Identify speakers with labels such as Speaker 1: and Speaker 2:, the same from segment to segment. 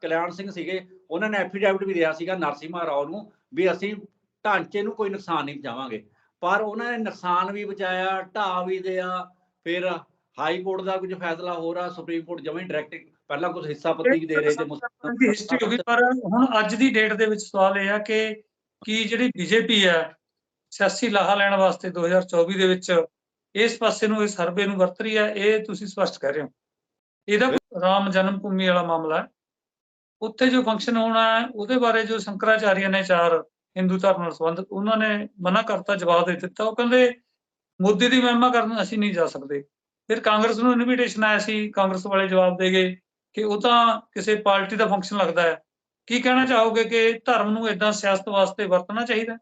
Speaker 1: ਕਲਿਆਣ ਸਿੰਘ ਸੀਗੇ ਉਹਨਾਂ ਨੇ ਐਫੀਡੈਵਿਟ ਵੀ ਦਿਆ ਸੀਗਾ ਨਰਸਿਮਹਾ ਰਾਓ ਨੂੰ ਵੀ ਅਸੀਂ ਢਾਂਚੇ ਨੂੰ ਕੋਈ ਨੁਕਸਾਨ ਨਹੀਂ ਪਹੁੰਚਾਵਾਂਗੇ। ਪਰ ਉਹਨਾਂ ਨੇ ਨੁਕਸਾਨ ਵੀ ਬਚਾਇਆ ਢਾਹ ਵੀ ਦਿਆ ਫਿਰ ਹਾਈ ਕੋਰਟ ਦਾ ਕੁਝ ਫੈਸਲਾ ਹੋ ਰਿਹਾ ਸੁਪਰੀਮ ਕੋਰਟ ਜਮਾਂ ਡਾਇਰੈਕਟ ਪਹਿਲਾਂ ਕੁਝ ਹਿੱਸਾ ਪੱਤੀ ਦੇ ਰਹੇ ਤੇ ਮੁਸਲਮਾਨ
Speaker 2: ਦੀ ਹਿਸਟਰੀ ਹੋ ਗਈ ਪਰ ਹੁਣ ਅੱਜ ਦੀ ਡੇਟ ਦੇ ਵਿੱਚ ਸਵਾਲ ਇਹ ਆ ਕਿ ਕੀ ਜਿਹੜੀ ਬੀਜੇਪੀ ਹੈ ਸਿਆਸੀ ਲਾਹਾ ਲੈਣ ਵਾਸਤੇ 2024 ਦੇ ਵਿੱਚ ਇਸ ਪਾਸੇ ਨੂੰ ਇਸ ਸਰਵੇ ਨੂੰ ਵਰਤ ਰਹੀ ਹੈ ਇਹ ਤੁਸੀਂ ਸਪਸ਼ਟ ਕਹਿ ਰਹੇ ਹੋ? ਇਹਦਾ ਰਾਮ ਜਨਮ ਭੂਮੀ ਵਾਲਾ ਮਾਮਲਾ ਹੈ। ਉੱਥੇ ਜੋ ਫੰਕਸ਼ਨ ਹੋਣਾ ਹੈ ਉਹਦੇ ਬਾਰੇ ਜੋ ਸ਼ੰਕਰਾਚਾਰੀਆ ਨੇ ਚਾਰ ਹਿੰਦੂ ਧਰਮ ਨਾਲ ਸੰਬੰਧਿਤ ਉਹਨਾਂ ਨੇ ਮਨਾ ਕਰਤਾ ਜਵਾਬ ਦੇ ਦਿੱਤਾ। ਉਹ ਕਹਿੰਦੇ ਮੋਦੀ ਦੀ ਮਹਿਮਾ ਕਰਨ ਅਸੀਂ ਨਹੀਂ ਜਾ ਸਕਦੇ। ਫਿਰ ਕਾਂਗਰਸ ਨੂੰ ਇਨਵੀਟੇਸ਼ਨ ਆਇਆ ਸੀ ਕਾਂਗਰਸ ਵਾਲੇ ਜਵਾਬ ਦੇ ਗਏ ਕਿ ਉਹ ਤਾਂ ਕਿਸੇ ਪਾਰਟੀ ਦਾ ਫੰਕਸ਼ਨ ਲੱਗਦਾ ਹੈ। ਕੀ ਕਹਿਣਾ ਚਾਹੋਗੇ ਕਿ ਧਰਮ ਨੂੰ ਇਦਾਂ ਸਿਆਸਤ ਵਾਸਤੇ ਵਰਤਣਾ ਚਾਹੀਦਾ?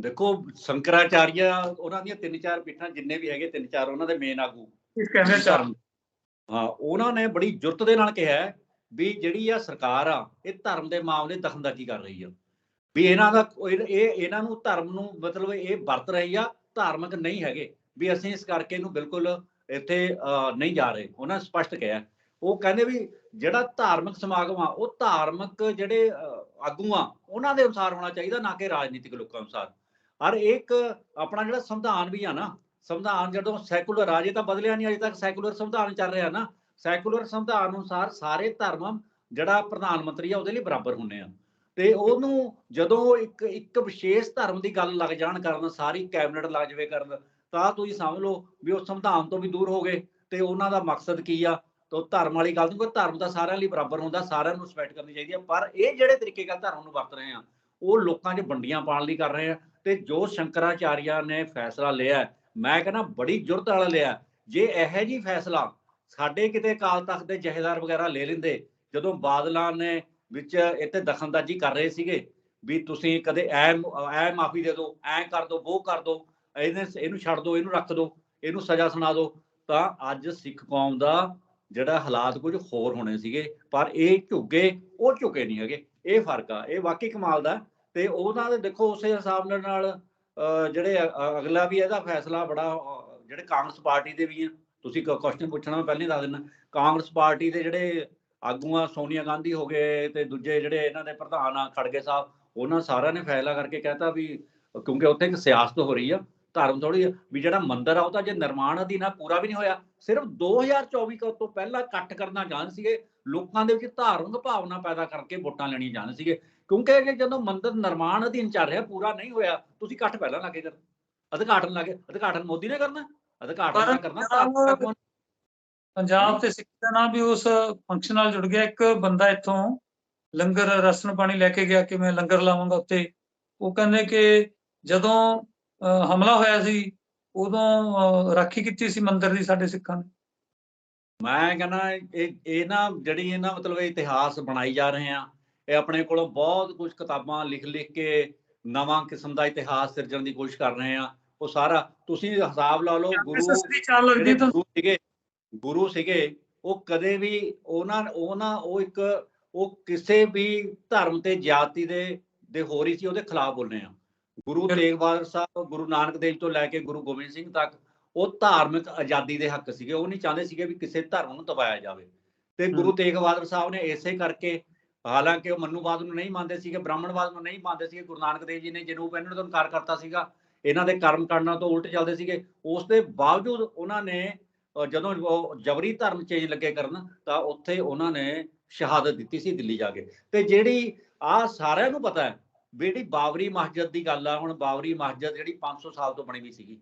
Speaker 1: ਦੇਖੋ ਸ਼ੰਕਰਾਚਾਰੀਆ ਉਹਨਾਂ ਦੀਆਂ ਤਿੰਨ ਚਾਰ ਪੀਠਾਂ ਜਿੰਨੇ ਵੀ ਹੈਗੇ ਤਿੰਨ ਚਾਰ ਉਹਨਾਂ ਦੇ ਮੇਨ ਆਗੂ
Speaker 2: ਇਸ ਕਹਿੰਦੇ ਚਾਰ
Speaker 1: ਹਾਂ ਉਹਨਾਂ ਨੇ ਬੜੀ ਜੁਰਤ ਦੇ ਨਾਲ ਕਿਹਾ ਵੀ ਜਿਹੜੀ ਆ ਸਰਕਾਰ ਆ ਇਹ ਧਰਮ ਦੇ ਮਾਮਲੇ ਦਖਲਅੰਦਾਜ਼ੀ ਕਰ ਰਹੀ ਆ। ਵੀ ਇਹਨਾਂ ਦਾ ਇਹ ਇਹਨਾਂ ਨੂੰ ਧਰਮ ਨੂੰ ਮਤਲਬ ਇਹ ਵਰਤ ਰਹੀ ਆ ਧਾਰਮਿਕ ਨਹੀਂ ਹੈਗੇ। ਵੀ ਅਸੀਂ ਇਸ ਕਰਕੇ ਇਹਨੂੰ ਬਿਲਕੁਲ ਇੱਥੇ ਅਹ, ਨਹੀਂ ਜਾ ਰਹੇ। ਉਹਨਾਂ ਨੇ ਸਪਸ਼ਟ ਕਿਹਾ। ਉਹ ਕਹਿੰਦੇ ਵੀ ਜਿਹੜਾ ਧਾਰਮਿਕ ਸਮਾਗਮ ਆ ਉਹ ਧਾਰਮਿਕ ਜਿਹੜੇ ਆਗੂ ਆ ਉਹਨਾਂ ਦੇ ਅਨੁਸਾਰ ਹੋਣਾ ਚਾਹੀਦਾ ਨਾ ਕਿ ਰਾਜਨੀਤਿਕ ਲੋਕਾਂ ਅਨੁਸਾਰ। ਔਰ ਇੱਕ ਆਪਣਾ ਜਿਹੜਾ ਸੰਵਿਧਾਨ ਵੀ ਆ ਨਾ ਸੰਵਿਧਾਨ ਜਦੋਂ ਸੈਕੂਲਰ ਆ ਜੇ ਤਾਂ ਬਦਲਿਆ ਨਹੀਂ ਅਜੇ ਤੱਕ ਸੈਕੂਲਰ ਸੰਵਿਧਾਨ ਚੱਲ ਰਿਹਾ ਨਾ ਸੈਕੂਲਰ ਸੰਵਿਧਾਨ ਅਨੁਸਾਰ ਸਾਰੇ ਧਰਮ ਜਿਹੜਾ ਪ੍ਰਧਾਨ ਮੰਤਰੀ ਆ, ਉਹਦੇ ਲਈ ਬਰਾਬਰ ਹੁੰਨੇ ਆ। ਤੇ ਉਹਨੂੰ ਜਦੋਂ ਇੱਕ ਇੱਕ ਵਿਸ਼ੇਸ਼ ਧਰਮ ਦੀ ਗੱਲ ਲੱਗ ਜਾਣ ਕਰਨ, ਸਾਰੀ ਕੈਬਨਿਟ ਲੱਗ ਜਾਵੇ ਕਰਨ, ਤਾਂ ਤੁਸੀਂ ਸਮਝ ਲਓ ਵੀ ਉਹ ਸੰਵਿਧਾਨ ਤੋਂ ਵੀ ਦੂਰ ਹੋ ਗਏ ਤੇ ਉਹਨਾਂ ਦਾ ਮਕਸਦ ਕੀ ਆ? ਤਾਂ ਧਰਮ ਵਾਲੀ ਗੱਲ ਨਹੀਂ ਕੋਈ ਧਰਮ ਤਾਂ ਸਾਰਿਆਂ ਲਈ ਬਰਾਬਰ ਹੁੰਦਾ, ਸਾਰਿਆਂ ਨੂੰ ਰਿਸਪੈਕਟ ਕਰਨੀ ਚਾਹੀਦੀ ਆ। ਪਰ ਇਹ ਜਿਹੜੇ ਤਰੀਕੇ ਨਾਲ ਧਰਮ ਨੂੰ ਵਰਤ ਰਹੇ ਆ, ਉਹ ਲੋਕਾਂ 'ਚ ਵੰਡੀਆਂ ਪਾਉਣ ਲਈ ਕਰ ਰਹੇ ਆ। ਤੇ ਜੋ ਸ਼ੰਕਰਾਚਾਰੀਆ ਨੇ ਫੈਸਲਾ ਲਿਆ, ਮੈਂ ਕਹਿੰਦਾ ਬੜੀ ਜੁਰਤ ਵਾਲਾ ਲਿਆ, ਜੇ ਇਹੋ ਜੀ ਫੈਸਲਾ ਸਾਡੇ ਕਿਤੇ ਕਾਲ ਤਖਤ ਦੇ ਜਹੇਦਾਰ ਵਗੈਰਾ ਲੈ ਲੈਂਦੇ ਜਦੋਂ ਬਾਦਲਾਂ ਨੇ ਵਿੱਚ ਇੱਥੇ ਦਖਲਅੰਦਾਜ਼ੀ ਕਰ ਰਹੇ ਸੀਗੇ ਵੀ ਤੁਸੀਂ ਕਦੇ ਐ ਐ ਮਾਫੀ ਦੇ ਦਿਓ ਐ ਕਰ ਦਿਓ ਉਹ ਕਰ ਦਿਓ ਇਹਨੇ ਇਹਨੂੰ ਛੱਡ ਦਿਓ ਇਹਨੂੰ ਰੱਖ ਦਿਓ ਇਹਨੂੰ ਸਜ਼ਾ ਸੁਣਾ ਦਿਓ ਤਾਂ ਅੱਜ ਸਿੱਖ ਕੌਮ ਦਾ ਜਿਹੜਾ ਹਾਲਾਤ ਕੁਝ ਹੋਰ ਹੋਣੇ ਸੀਗੇ ਪਰ ਇਹ ਝੁੱਗੇ ਉਹ ਝੁਕੇ ਨਹੀਂ ਹੈਗੇ ਇਹ ਫ਼ਰਕ ਆ ਇਹ ਵਾਕਈ ਕਮਾਲ ਦਾ ਤੇ ਉਹਨਾਂ ਦੇ ਦੇਖੋ ਉਸੇ ਹਿਸਾਬ ਨਾਲ ਅਹ, ਜਿਹੜੇ ਅਗਲਾ ਵੀ ਇਹਦਾ ਫੈਸਲਾ ਬੜਾ ਜਿਹੜੇ ਕਾਂਗਰਸ ਪਾਰਟੀ ਦੇ ਵੀ ਆ ਤੁਸੀਂ ਕੁਐਸਚਨ ਪੁੱਛਣਾ, ਮੈਂ ਪਹਿਲਾਂ ਹੀ ਦੱਸ ਦਿੰਦਾ। ਕਾਂਗਰਸ ਪਾਰਟੀ ਦੇ ਜਿਹੜੇ ਆਗੂ ਆ ਸੋਨੀਆ ਗਾਂਧੀ ਹੋ ਗਏ ਤੇ ਦੂਜੇ ਜਿਹੜੇ ਇਹਨਾਂ ਦੇ ਪ੍ਰਧਾਨ ਆ, ਖੜਗੇ ਸਾਹਿਬ, ਉਹਨਾਂ ਸਾਰਿਆਂ ਨੇ ਫੈਸਲਾ ਕਰਕੇ ਕਹਿਤਾ ਵੀ, ਕਿਉਂਕਿ ਉੱਥੇ ਇੱਕ ਸਿਆਸਤ ਹੋ ਰਹੀ ਆ, ਧਰਮ ਥੋੜੀ ਵੀ ਜਿਹੜਾ ਮੰਦਿਰ ਆ, ਉਹ ਤਾਂ ਜੇ ਨਿਰਮਾਣ ਅਧੀਨ ਆ, ਪੂਰਾ ਵੀ ਨਹੀਂ ਹੋਇਆ। ਸਿਰਫ 2024 ਕੁ ਤੋਂ ਪਹਿਲਾਂ ਇਕੱਠ ਕਰਨਾ ਜਾਣ ਸੀਗੇ, ਲੋਕਾਂ ਦੇ ਵਿੱਚ ਧਾਰਮਿਕ ਭਾਵਨਾ ਪੈਦਾ ਕਰਕੇ ਵੋਟਾਂ ਲੈਣੀਆਂ ਜਾਣ ਸੀਗੇ। ਕਿਉਂਕਿ ਜਦੋਂ ਮੰਦਿਰ ਨਿਰਮਾਣ ਅਧੀਨ ਚੱਲ ਰਿਹਾ, ਪੂਰਾ ਨਹੀਂ ਹੋਇਆ, ਤੁਸੀਂ ਇਕੱਠ ਪਹਿਲਾਂ ਲੱਗੇ ਕਰ ਉਦਘਾਟਨ ਲਾਗੇ ਉਦਘਾਟਨ ਮੋਦੀ ਨੇ ਕਰਨਾ।
Speaker 2: ਪਰ
Speaker 1: ਨਾ ਕਰਨਾ।
Speaker 2: ਪੰਜਾਬ- ਤੇ ਸਿੱਖ ਦਾ ਨਾਮ ਵੀ ਉਸ ਫੰਕਸ਼ਨ ਨਾਲ ਜੁੜ ਗਿਆ। ਇੱਕ ਬੰਦਾ ਇੱਥੋਂ ਲੰਗਰ ਰਸਨ ਪਾਣੀ ਲੈ ਕੇ ਗਿਆ ਕਿ ਮੈਂ ਲੰਗਰ ਲਾਵਾਂਗਾ ਉੱਤੇ। ਉਹ ਕਹਿੰਦੇ ਕਿ ਜਦੋਂ ਹਮਲਾ ਹੋਇਆ ਸੀ ਉਦੋਂ ਰਾਖੀ ਕੀਤੀ ਸੀ ਮੰਦਿਰ ਦੀ ਸਾਡੇ ਸਿੱਖਾਂ ਨੇ।
Speaker 1: ਮੈਂ ਕਹਿੰਦਾ ਇਹ ਇਹ ਨਾ ਜਿਹੜੀ ਇਹ ਨਾ ਮਤਲਬ ਇਤਿਹਾਸ ਬਣਾਈ ਜਾ ਰਹੇ ਆ ਇਹ ਆਪਣੇ ਕੋਲੋਂ ਬਹੁਤ ਕੁਝ ਕਿਤਾਬਾਂ ਲਿਖ ਲਿਖ ਕੇ ਨਵਾਂ ਕਿਸਮ ਦਾ ਇਤਿਹਾਸ ਸਿਰਜਣ ਦੀ ਕੋਸ਼ਿਸ਼ ਕਰ ਰਹੇ ਆ। ਉਹ ਸਾਰਾ ਤੁਸੀਂ ਹਿਸਾਬ ਲਾ ਲਓ ਗੁਰੂ
Speaker 2: ਐਸਐਸ ਦੀ ਚਾਲ ਲੱਗਦੀ
Speaker 1: ਜਿਹੜੇ
Speaker 2: ਤਾਂ
Speaker 1: ਗੁਰੂ ਸੀਗੇ ਗੁਰੂ ਸੀਗੇ ਉਹ ਕਦੇ ਵੀ ਉਹਨਾਂ ਉਹਨਾਂ ਉਹ ਇੱਕ ਉਹ ਕਿਸੇ ਵੀ ਧਰਮ ਤੇ ਜਾਤੀ ਦੇ ਦੇ ਹੋ ਰਹੀ ਸੀ ਉਹਦੇ ਖਿਲਾਫ ਬੋਲਨੇ ਆ ਗੁਰੂ। ਤੇਗ ਬਹਾਦਰ ਸਾਹਿਬ ਗੁਰੂ ਨਾਨਕ ਦੇਵ ਤੋਂ ਲੈ ਕੇ ਗੁਰੂ ਗੋਬਿੰਦ ਸਿੰਘ ਤੱਕ ਉਹ ਧਾਰਮਿਕ ਆਜ਼ਾਦੀ ਦੇ ਹੱਕ ਸੀਗੇ ਉਹ ਨਹੀਂ ਚਾਹੁੰਦੇ ਸੀਗੇ ਵੀ ਕਿਸੇ ਧਰਮ ਨੂੰ ਦਬਾਇਆ ਜਾਵੇ ਤੇ ਗੁਰੂ। ਤੇਗ ਬਹਾਦਰ ਸਾਹਿਬ ਨੇ ਇਸੇ ਕਰਕੇ ਹਾਲਾਂਕਿ ਉਹ ਮੰਨੂਵਾਦ ਨੂੰ ਨਹੀਂ ਮੰਨਦੇ ਸੀਗੇ ਬ੍ਰਾਹਮਣਵਾਦ ਨੂੰ ਨਹੀਂ ਮੰਨਦੇ ਸੀਗੇ ਗੁਰੂ ਨਾਨਕ ਦੇਵ ਜੀ ਨੇ ਜਨੂਬ ਇਹਨਾਂ ਤੋਂ ਇਨਕਾਰ ਕਰਤਾ ਸੀਗਾ ਇਹਨਾਂ ਦੇ ਕਰਮ ਕਾਂਡਾਂ ਤੋਂ ਉਲਟ ਚੱਲਦੇ ਸੀਗੇ। ਉਸ ਦੇ ਬਾਵਜੂਦ ਉਹਨਾਂ ਨੇ ਜਦੋਂ ਉਹ ਜਬਰੀ ਧਰਮ ਚੇਂਜ ਲੱਗੇ ਕਰਨ, ਤਾਂ ਉੱਥੇ ਉਹਨਾਂ ਨੇ ਸ਼ਹਾਦਤ ਦਿੱਤੀ ਸੀ ਦਿੱਲੀ ਜਾ ਕੇ। ਤੇ ਜਿਹੜੀ ਆ ਸਾਰਿਆਂ ਨੂੰ ਪਤਾ ਹੈ, ਵੀ ਜਿਹੜੀ ਬਾਬਰੀ ਮਸਜਿਦ ਦੀ ਗੱਲ ਆ, ਹੁਣ ਬਾਬਰੀ ਮਸਜਿਦ ਜਿਹੜੀ 500 ਸਾਲ ਤੋਂ ਬਣੀ ਵੀ ਸੀਗੀ।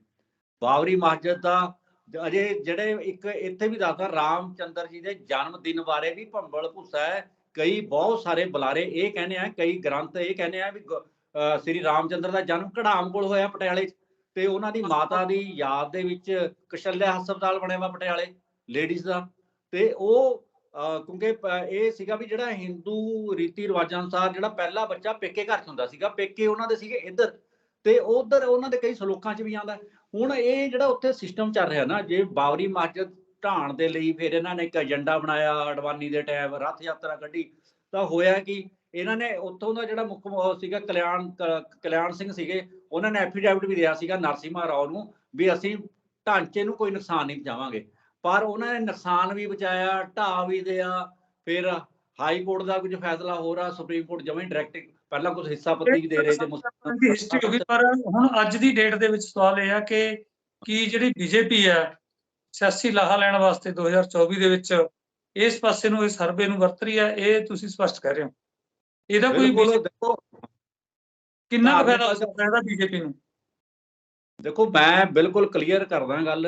Speaker 1: ਬਾਬਰੀ ਮਸਜਿਦ ਦਾ ਅਜੇ ਜਿਹੜੇ ਇੱਕ ਇੱਥੇ ਵੀ ਦੱਸਦਾ, ਰਾਮਚੰਦਰ ਜੀ ਦੇ ਜਨਮ ਦਿਨ ਬਾਰੇ ਵੀ ਭੰਬਲ ਭੁੱਸਾ ਹੈ। ਕਈ ਬਹੁਤ ਸਾਰੇ ਬੁਲਾਰੇ ਇਹ ਕਹਿੰਦੇ ਆ, ਕਈ ਗ੍ਰੰਥ ਇਹ ਕਹਿੰਦੇ ਆ ਵੀ ਸ੍ਰੀ ਰਾਮਚੰਦਰ ਦਾ ਜਨਮ ਕੜਾਮ ਕੋਲ ਹੋਇਆ ਪਟਿਆਲੇ 'ਚ ਤੇ ਉਹਨਾਂ ਦੀ ਮਾਤਾ ਦੀ ਯਾਦ ਦੇ ਵਿੱਚ ਕਸ਼ਲਿਆ ਹਸਪਤਾਲ ਬਣਿਆ ਵਾ ਪਟਿਆਲੇ ਲੇਡੀਜ਼ ਦਾ। ਤੇ ਉਹ ਕਿਉਂਕਿ ਇਹ ਸੀਗਾ ਵੀ ਜਿਹੜਾ ਹਿੰਦੂ ਰੀਤੀ ਰਿਵਾਜਾਂ ਅਨੁਸਾਰ ਜਿਹੜਾ ਪਹਿਲਾ ਬੱਚਾ ਪੇਕੇ ਘਰ 'ਚ ਹੁੰਦਾ ਸੀਗਾ, ਪੇਕੇ ਉਹਨਾਂ ਦੇ ਸੀਗੇ ਇੱਧਰ। ਤੇ ਉਧਰ ਉਹਨਾਂ ਦੇ ਕਈ ਸਲੋਕਾਂ 'ਚ ਵੀ ਆਉਂਦਾ। ਹੁਣ ਇਹ ਜਿਹੜਾ ਉੱਥੇ ਸਿਸਟਮ ਚੱਲ ਰਿਹਾ ਨਾ, ਜੇ ਬਾਬਰੀ ਮਸਜਿਦ ਢਾਣ ਦੇ ਲਈ ਫਿਰ ਇਹਨਾਂ ਨੇ ਇੱਕ ਏਜੰਡਾ ਬਣਾਇਆ, ਅਡਵਾਨੀ ਦੇ ਟਾਈਮ ਰਥ ਯਾਤਰਾ ਕੱਢੀ, ਤਾਂ ਹੋਇਆ ਕਿ ਇਹਨਾਂ ਨੇ ਉੱਥੋਂ ਦਾ ਜਿਹੜਾ ਮੁੱਖ ਉਹ ਸੀਗਾ ਕਲਿਆਣ ਕਲਿਆਣ ਸਿੰਘ ਸੀਗੇ, ਉਹਨਾਂ ਨੇ ਐਫੀਡੈਵਿਟ ਵੀ ਦਿਆ ਸੀਗਾ ਨਰਸਿਮਹਾ ਰਾਓ ਨੂੰ ਵੀ ਅਸੀਂ ਢਾਂਚੇ ਨੂੰ ਕੋਈ ਨੁਕਸਾਨ ਨਹੀਂ ਪਹੁੰਚਾਵਾਂਗੇ। ਪਰ ਉਹਨਾਂ ਨੇ ਨੁਕਸਾਨ ਵੀ ਬਚਾਇਆ ਢਾਹ ਵੀ ਦਿਆ, ਫਿਰ ਹਾਈ ਕੋਰਟ ਦਾ ਕੁਝ ਫੈਸਲਾ ਹੋ ਰਿਹਾ, ਸੁਪਰੀਮ ਕੋਰਟ ਜਮਾਂ ਹੀ ਡਾਇਰੈਕਟ ਪਹਿਲਾਂ ਕੁਝ ਹਿੱਸਾ ਪੱਤੀ ਦੇ ਰਹੇ ਤੇ ਮੁਸਲਮਾਨ
Speaker 2: ਦੀ ਹਿਸਟਰੀ ਹੋ ਗਈ ਪਰ ਹੁਣ ਅੱਜ ਦੀ ਡੇਟ ਦੇ ਵਿੱਚ ਸਵਾਲ ਇਹ ਆ ਕਿ ਕੀ ਜਿਹੜੀ ਬੀਜੇਪੀ ਹੈ, ਸਿਆਸੀ ਲਾਹਾ ਲੈਣ ਵਾਸਤੇ 2024 ਦੇ ਵਿੱਚ ਇਸ ਪਾਸੇ ਨੂੰ, ਇਸ ਸਰਵੇ ਨੂੰ ਵਰਤ ਰਹੀ ਹੈ, ਇਹ ਤੁਸੀਂ ਸਪਸ਼ਟ ਕਹਿ ਰਹੇ ਹੋ? ਇਹਦਾ ਕੋਈ
Speaker 1: ਦੇਖੋ।
Speaker 2: ਕਿੰਨਾ ਫਾਇਦਾ ਇਹਦਾ ਬੀਜੇਪੀ ਨੂੰ?
Speaker 1: ਦੇਖੋ ਮੈਂ ਬਿਲਕੁਲ ਕਲੀਅਰ ਕਰਦਾ ਗੱਲ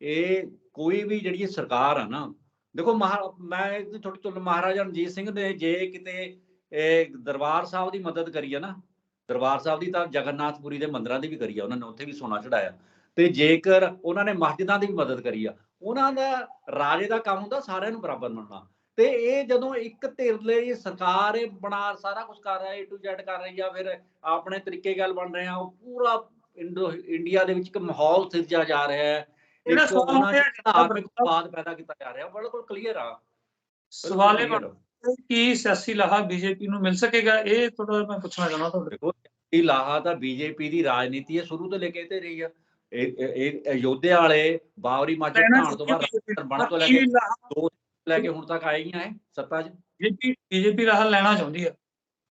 Speaker 1: ਇਹ ਕੋਈ ਵੀ ਜਿਹੜੀ ਸਰਕਾਰ ਆ ਨਾ ਦੇਖੋ ਮੈਂ ਥੋੜੀ ਤੁਹਾਨੂੰ ਮਹਾਰਾਜਾ ਰਣਜੀਤ ਸਿੰਘ ਨੇ ਜੇ ਕਿਤੇ ਇਹ ਦਰਬਾਰ ਸਾਹਿਬ ਦੀ ਮਦਦ ਕਰੀ ਆ ਨਾ ਦਰਬਾਰ ਸਾਹਿਬ ਦੀ ਤਾਂ ਜਗਨਨਾਥਪੁਰੀ ਦੇ ਮੰਦਿਰਾਂ ਦੀ ਵੀ ਕਰੀ ਆ ਉਹਨਾਂ ਨੇ ਉੱਥੇ ਵੀ ਸੋਨਾ ਚੜਾਇਆ ਤੇ ਜੇਕਰ ਉਹਨਾਂ ਨੇ ਮਸਜਿਦਾਂ ਦੀ ਵੀ ਮਦਦ ਕਰੀ ਆ ਉਹਨਾਂ ਦਾ ਰਾਜੇ ਦਾ ਕੰਮ ਹੁੰਦਾ ਸਾਰਿਆਂ ਨੂੰ ਬਰਾਬਰ ਮੰਨਣਾ। ਤੇ ਇਹ ਜਦੋਂ ਇੱਕ ਧਿਰ ਲਈ ਸਰਕਾਰ ਇਹ ਬਣਾ ਸਾਰਾ ਕੁਝ ਕਰ ਰਿਹਾ ਏ ਟੂ ਜ਼ੈਡ ਕਰ ਰਹੀ ਆ ਫਿਰ ਆਪਣੇ ਤਰੀਕੇ ਗੱਲ ਬਣ ਰਹੇ ਆ ਉਹ ਪੂਰਾ ਇੰਡੋ ਇੰਡੀਆ ਦੇ ਵਿੱਚ ਇੱਕ ਮਾਹੌਲ ਸਿਰਜਿਆ ਜਾ ਰਿਹਾ ਹੈ। ਇੱਕ
Speaker 2: ਸਵਾਲ
Speaker 1: ਧਾਰਮਿਕ ਵਿਵਾਦ ਪੈਦਾ ਕੀਤਾ ਜਾ ਰਿਹਾ ਬਿਲਕੁਲ ਕਲੀਅਰ ਆ।
Speaker 2: ਸਵਾਲ ਇਹ। ਕਿ ਸਿਆਸੀ ਲਾਹਾ ਬੀਜੇਪੀ ਨੂੰ ਮਿਲ ਸਕੇਗਾ? ਇਹ ਥੋੜਾ ਮੈਂ ਪੁੱਛਣਾ ਚਾਹੁੰਦਾ ਤੁਹਾਡੇ
Speaker 1: ਦੇਖੋ ਇਹ ਲਾਹਾ ਤਾਂ ਬੀਜੇਪੀ ਦੀ ਰਾਜਨੀਤੀ ਹੈ ਸ਼ੁਰੂ ਤੋਂ ਲੈ ਕੇ ਤੇ ਰਹੀ ਆ। ਇਹ ਅਯੋਧਿਆ ਵਾਲੇ ਮਸਜਿਦ
Speaker 2: ਲੈਣਾ
Speaker 1: ਢਾਣ ਤੋਂ ਬਾਅਦ ਬਣ ਤੋਂ ਲੈ
Speaker 2: ਕੀ ਲਾਹਾ
Speaker 1: ਲੈ ਕੇ ਹੁਣ ਤੱਕ ਆਏਗੀਆਂ ਇਹ ਸੱਤਾ 'ਚ।
Speaker 2: ਬੀਜੇਪੀ ਬੀਜੇਪੀ ਲਾਹਾ ਲੈਣਾ ਚਾਹੁੰਦੀ ਹੈ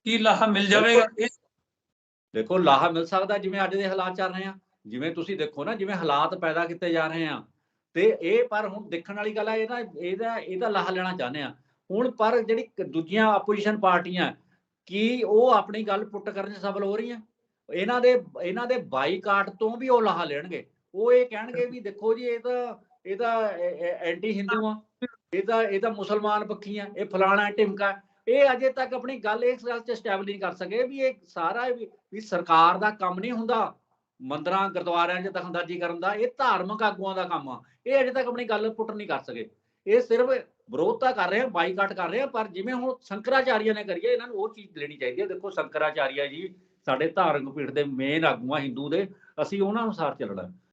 Speaker 2: ਕੀ ਲਾਹਾ ਮਿਲ ਜਾਵੇਗਾ? ਇਹ
Speaker 1: ਦੇਖੋ ਲਾਹਾ ਮਿਲ ਸਕਦਾ ਜਿਵੇਂ ਅੱਜ ਦੇ ਹਾਲਾਤ ਚੱਲ ਰਹੇ ਆ। ਜਿਵੇਂ ਤੁਸੀਂ ਦੇਖੋ ਨਾ ਜਿਵੇਂ ਹਾਲਾਤ ਪੈਦਾ ਕੀਤੇ ਜਾ ਰਹੇ ਆ। ਤੇ ਇਹ ਪਰ ਹੁਣ ਦੇਖਣ ਵਾਲੀ ਗੱਲ ਹੈ ਇਹਦਾ ਇਹਦਾ ਇਹਦਾ ਲਾਹਾ ਲੈਣਾ ਚਾਹੁੰਦੇ ਆ। ਹੁਣ ਪਰ ਜਿਹੜੀ ਦੂਜੀਆਂ ਆਪੋਜੀਸ਼ਨ ਪਾਰਟੀਆਂ ਕੀ ਉਹ ਆਪਣੀ ਗੱਲ ਪੁੱਟ ਕਰਨ 'ਚ ਸਫਲ ਹੋ ਰਹੀਆਂ? ਇਹਨਾਂ ਦੇ ਇਹਨਾਂ ਦੇ ਬਾਈਕਾਟ ਤੋਂ ਵੀ ਉਹ ਲਾਹਾ ਲੈਣਗੇ। ਉਹ ਇਹ ਕਹਿਣਗੇ ਵੀ ਦੇਖੋ ਜੀ ਇਹ ਤਾਂ ਇਹ ਤਾਂ ਐਂਟੀ ਹਿੰਦੂ ਆ ਇਹ ਤਾਂ ਇਹ ਤਾਂ ਮੁਸਲਮਾਨ ਪੱਖੀ ਆ ਇਹ ਫਲਾਣਾ ਢਿਮਕਾ, ਇਹ ਅਜੇ ਤੱਕ ਆਪਣੀ ਗੱਲ ਇਸ ਗੱਲ 'ਚ ਸਟੈਬਲਿਸ਼ ਨਹੀਂ ਕਰ ਸਕੇ ਵੀ ਇਹ ਸਾਰਾ ਵੀ ਸਰਕਾਰ ਦਾ ਕੰਮ ਨਹੀਂ ਹੁੰਦਾ, ਮੰਦਰਾਂ, ਗੁਰਦੁਆਰਿਆਂ 'ਚ ਦਖਲਅੰਦਾਜ਼ੀ ਕਰਨ ਦਾ, ਇਹ ਧਾਰਮਿਕ ਆਗੂਆਂ ਦਾ ਕੰਮ ਆ। ਇਹ ਅਜੇ ਤੱਕ ਆਪਣੀ ਗੱਲ ਪੁੱਟ ਨਹੀਂ ਕਰ ਸਕੇ। ਇਹ ਸਿਰਫ ਵਿਰੋਧਤਾ ਕਰ ਰਹੇ ਆ, ਬਾਈਕਾਟ ਕਰ ਰਹੇ ਆ, ਪਰ ਜਿਵੇਂ ਹੁਣ ਸ਼ੰਕਰਾਚਾਰੀਆ ਨੇ ਕਰੀਏ, ਇਹਨਾਂ ਨੂੰ ਉਹ ਚੀਜ਼ ਲੈਣੀ ਚਾਹੀਦੀ ਹੈ ਦੇਖੋ ਸ਼ੰਕਰਾਚਾਰੀਆ ਜੀ ਸਾਡੇ ਧਾਰਮਿਕ ਪੀੜ ਦੇ ਮੇਨ ਆਗੂਆਂ ਹਿੰਦੂ ਦੇ, ਅਸੀਂ ਉਹਨਾਂ ਅਨੁਸਾਰ ਚੱਲਣਾ।